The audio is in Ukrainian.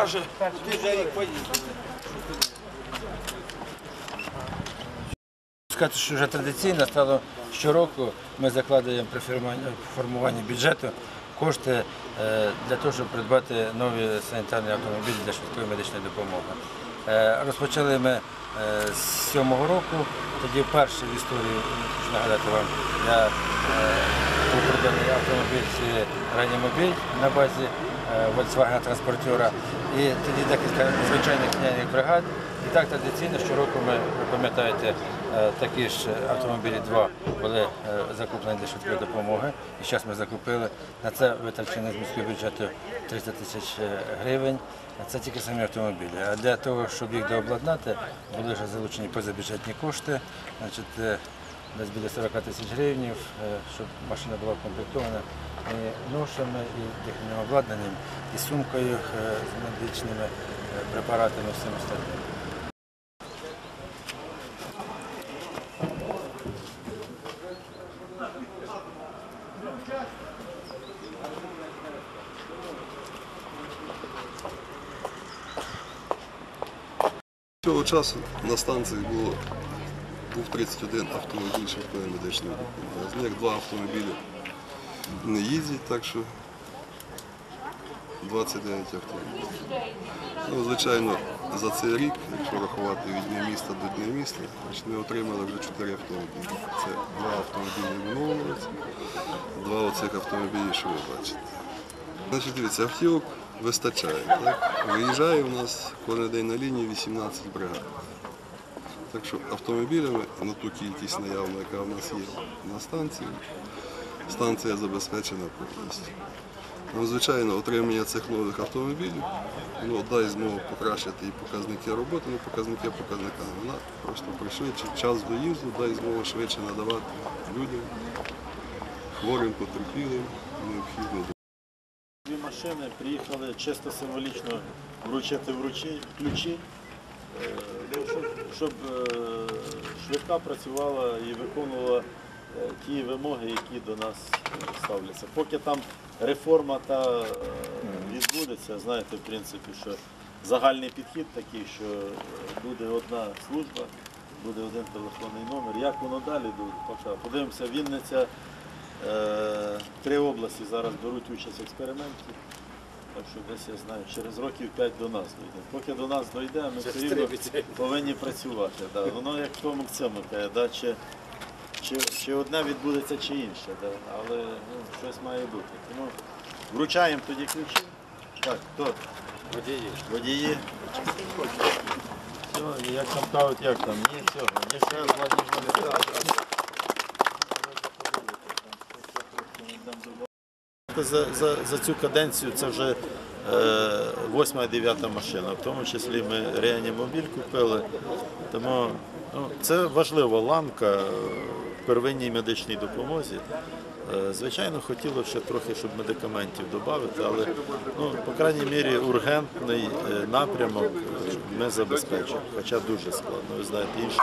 каже, ти вже їх поїздив. Сказати, що вже традиційно стало щороку. Ми закладаємо при формуванні- бюджету кошти е, для того, щоб придбати нові санітарні автомобілі для швидкої медичної допомоги. Е, Розпочали ми е, з сьомого року. Тоді вперше в історії хочу нагадати вам, я був придбаний автомобіль це реанімобіль на базі е, Volkswagen транспортера. І тоді декілька звичайних князьких бригад. І так традиційно щороку ми, ви пам'ятаєте, е, такі ж автомобілі два були е, закуплені для швидкої допомоги. І зараз ми закупили. На це витрачено з міського бюджету 300 тисяч е, гривень. Це тільки самі автомобілі. А для того, щоб їх дообладнати, були вже залучені позабюджетні кошти. Значить, е, десь біля 40 тисяч гривень, щоб машина була комплектована і ношами, і дихальним обладнанням, і сумкою е, з медичними е, препаратами всім остальним. Цього часу на станції було був 31 автомобіль швидкої медичної допомоги. З них два автомобілі не їздять, так що 29 автомобілів. Ну, звичайно, за цей рік, якщо рахувати від дня міста до дня міста, ми отримали вже 4 автомобілі. Це два автомобілі в минулому році, два оцих автомобілі, що ви бачите. Значить, дивіться, автівок вистачає. Так? Виїжджає у нас кожен день на лінії 18 бригад. Так що автомобілями на ту кількість наявну, яка у нас є на станції, станція забезпечена повністю. Ну, звичайно, отримання цих нових автомобілів ну, дасть змогу покращити і показники роботи, ну показники показниками. Вона просто пришвидшить час доїзду, дасть змогу швидше надавати людям, хворим, потерпілим, необхідну допомогу. Дві машини приїхали чисто символічно вручити вручі, ключі, щоб, щоб е, швидка працювала і виконувала е, ті вимоги, які до нас е, ставляться. Поки там реформа та відбудеться, знаєте, в принципі, що загальний підхід такий, що буде одна служба, буде один телефонний номер. Як воно далі буде, подивимося, Вінниця. Три області зараз беруть участь в експерименті. Так що десь я знаю, через років 5 до нас дойде. Поки до нас дойде, ми все рівно повинні працювати. Да. Воно як в тому цьому каже, да, чи, чи, чи одне відбудеться, чи інше. Да. Але ну, щось має бути. Тому вручаємо тоді ключі. Так, хто? Водії. Водії. Все, як там кажуть, як там? Ні цього, ні ще ні За, за, за цю каденцію це вже е, восьма і дев'ята машина. В тому числі ми реанімобіль купили. Тому ну, це важлива ланка в первинній медичній допомозі. Е, Звичайно, хотілося ще трохи, щоб медикаментів додати, але ну, по крайній мірі ургентний е, напрямок е, ми забезпечимо, хоча дуже складно. Ви знаєте, інші.